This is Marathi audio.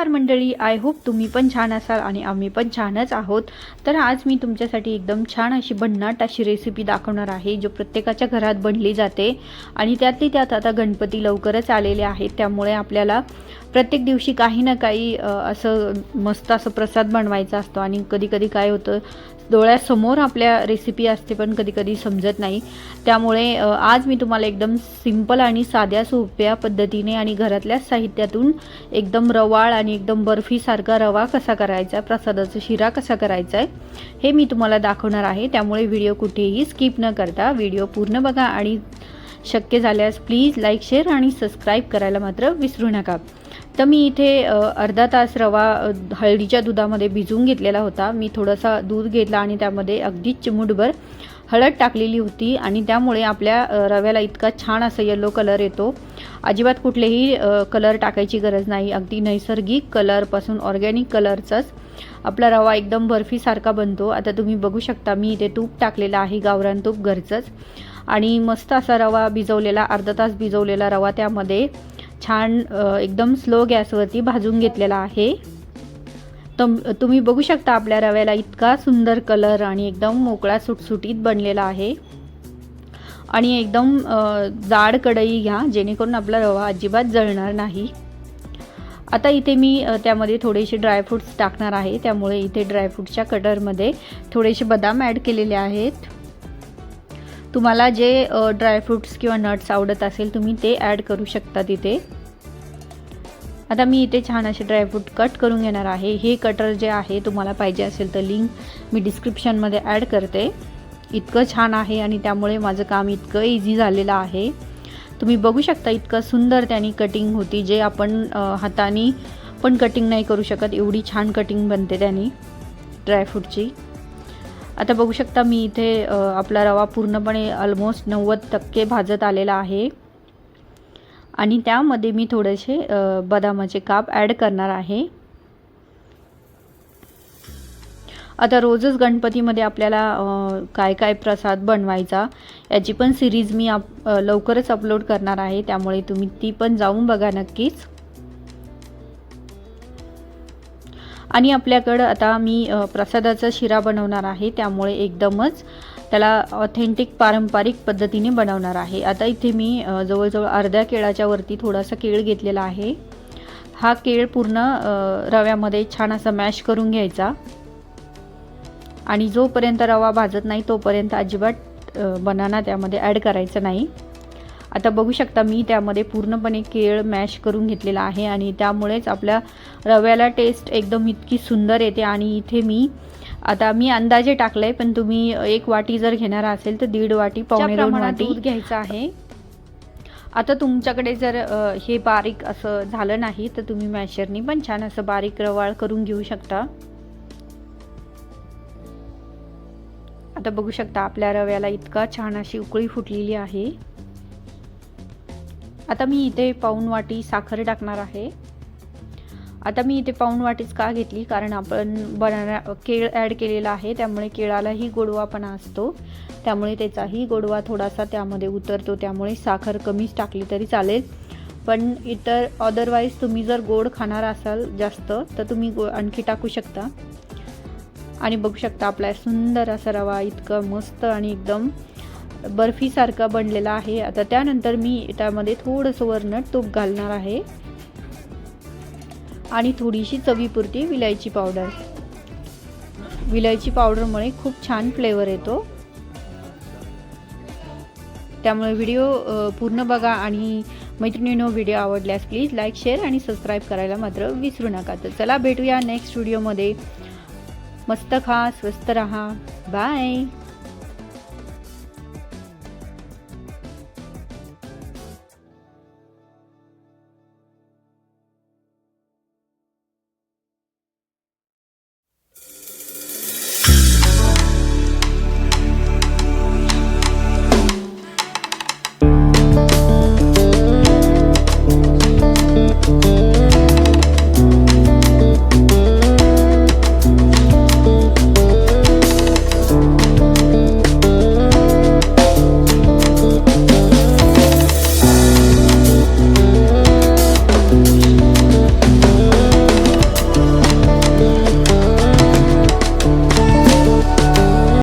नमस्कार मंडळी. आय होप तुम्ही पण छान असाल आणि आम्ही पण छानच आहोत. तर आज मी तुमच्यासाठी एकदम छान अशी भन्नाट अशी रेसिपी दाखवणार आहे जो प्रत्येकाच्या घरात बनली जाते. आणि त्यातली त्यात आता गणपती लवकरच आलेले आहेत. त्यामुळे आपल्याला प्रत्येक दिवशी काही ना काही असं मस्त असं प्रसाद बनवायचा असतो. आणि कधीकधी काय होतं डोळ्यासमोर आपल्या रेसिपी असते पण कधी कधी समजत नाही. त्यामुळे आज मी तुम्हाला एकदम सिंपल आणि साध्या सोप्या पद्धतीने आणि घरातल्या साहित्यातून एकदम रवाळ आणि एकदम बर्फीसारखा रवा कसा करायचा आहे प्रसादाचा शिरा कसा करायचा आहे हे मी तुम्हाला दाखवणार आहे. त्यामुळे व्हिडिओ कुठेही स्किप न करता व्हिडिओ पूर्ण बघा आणि शक्य झाल्यास प्लीज लाईक शेअर आणि सबस्क्राईब करायला मात्र विसरू नका. तर मी इथे अर्धा तास रवा हळदीच्या दुधामध्ये भिजवून घेतलेला होता. मी थोडासा दूध घेतला आणि त्यामध्ये अगदी चिमूटभर हळद टाकलेली होती आणि त्यामुळे आपल्या रव्याला इतका छान असा येलो कलर येतो. अजिबात कुठलेही कलर टाकायची गरज नाही. अगदी नैसर्गिक कलरपासून ऑर्गॅनिक कलरचाच आपला रवा एकदम बर्फीसारखा बनतो. आता तुम्ही बघू शकता मी इथे तूप टाकलेलं आहे गावरान तूप घरचंच. आणि मस्त असा रवा भिजवलेला अर्धा तास भिजवलेला रवा त्यामध्ये छान एकदम स्लो गॅसवरती भाजून घेतलेला आहे. तम तुम्ही बघू शकता आपल्या रव्याला इतका सुंदर कलर आणि एकदम मोकळा सुटसुटीत बनलेला आहे. आणि एकदम जाड कढई घ्या जेणेकरून आपला रवा अजिबात जळणार नाही. आता इथे मी त्यामध्ये थोडेसे ड्रायफ्रूट्स टाकणार आहे. त्यामुळे इथे ड्रायफ्रूटच्या कटरमध्ये थोडेसे बदाम ॲड केलेले आहेत. तुम्हाला जे ड्रायफ्रूट्स किंवा नट्स आवडत असेल तुम्ही ते ॲड करू शकता तिथे. आता मी इथे छान असे ड्रायफ्रूट कट करून घेणार आहे. हे कटर जे आहे तुम्हाला पाहिजे असेल तर लिंक मी डिस्क्रिप्शनमध्ये ॲड करते. इतकं छान आहे आणि त्यामुळे माझं काम इतकं इझी झालेलं आहे. तुम्ही बघू शकता इतकं सुंदर त्यांनी कटिंग होती जे आपण हाताने पण कटिंग नाही करू शकत. एवढी छान कटिंग बनते त्यांनी ड्रायफ्रूटची आता बघू शकता मी इथे आपला रवा पूर्णपणे ऑलमोस्ट नव्वद टक्के भाजत आलेला आहे. आणि त्यामध्ये मी थोडेसे बदामाचे काप ॲड करणार आहे. आता रोजच गणपतीमध्ये आपल्याला काय काय प्रसाद बनवायचा याची पण सिरीज मी आप लवकरच अपलोड करणार आहे. त्यामुळे तुम्ही ती पण जाऊन बघा नक्कीच. आणि आपल्याकडं आता मी प्रसादाचा शिरा बनवणार आहे. त्यामुळे एकदमच त्याला ऑथेंटिक पारंपरिक पद्धतीने बनवणार आहे. आता इथे मी जवळजवळ अर्ध्या केळाच्या वरती थोडासा केळ घेतलेला आहे. हा केळ पूर्ण रव्यामध्ये छान असा मॅश करून घ्यायचा. आणि जोपर्यंत रवा भाजत नाही तोपर्यंत अजिबात बनाना त्यामध्ये ॲड करायचं नाही. आता बघू शकता मी त्यामध्ये पूर्णपणे केळ मॅश करून घेतलेला आहे आणि त्यामुळेच आपल्या रव्याला टेस्ट एकदम इतकी सुंदर येते आणि इथे मी आता मी अंदाजे टाकलंय पण तुम्ही एक वाटी जर घेणार असेल तर दीड वाटी पावणे दोन वाटी. घ्यायचं आहे. आता तुमच्याकडे जर हे बारीक असं झालं नाही तर तुम्ही मॅशरनी पण छान असं बारीक रवाळ करून घेऊ शकता. आता बघू शकता आपल्या रव्याला इतका छान अशी उकळी फुटलेली आहे. आता मी इथे पाऊण वाटी साखर टाकणार आहे. आता मी इथे पाऊण वाटीच का घेतली? कारण आपण बनाना केळ ॲड केलेला आहे. त्यामुळे केळालाही गोडवापणा असतो. त्यामुळे त्याचाही गोडवा थोडासा त्यामध्ये उतरतो. त्यामुळे साखर कमीच टाकली तरी चालेल. पण इतर अदरवाईज तुम्ही जर गोड खाणार असाल जास्त तर तुम्ही गो आणखी टाकू शकता. आणि बघू शकता आपला सुंदर असा रवा इतकं मस्त आणि एकदम बर्फीसारखा बनलेला आहे. आता त्यानंतर मी त्यामध्ये थोडंसं वरनं तूप घालणार आहे. आणि थोडीशी चवीपुरती विलायची पावडर. विलायची पावडरमुळे खूप छान फ्लेवर येतो. त्यामुळे व्हिडिओ पूर्ण बघा आणि मैत्रिणीनो व्हिडिओ आवडल्यास प्लीज लाईक शेअर आणि सबस्क्राईब करायला मात्र विसरू नका. तर चला भेटूया नेक्स्ट व्हिडिओमध्ये. मस्त खा स्वस्त रहा. बाय.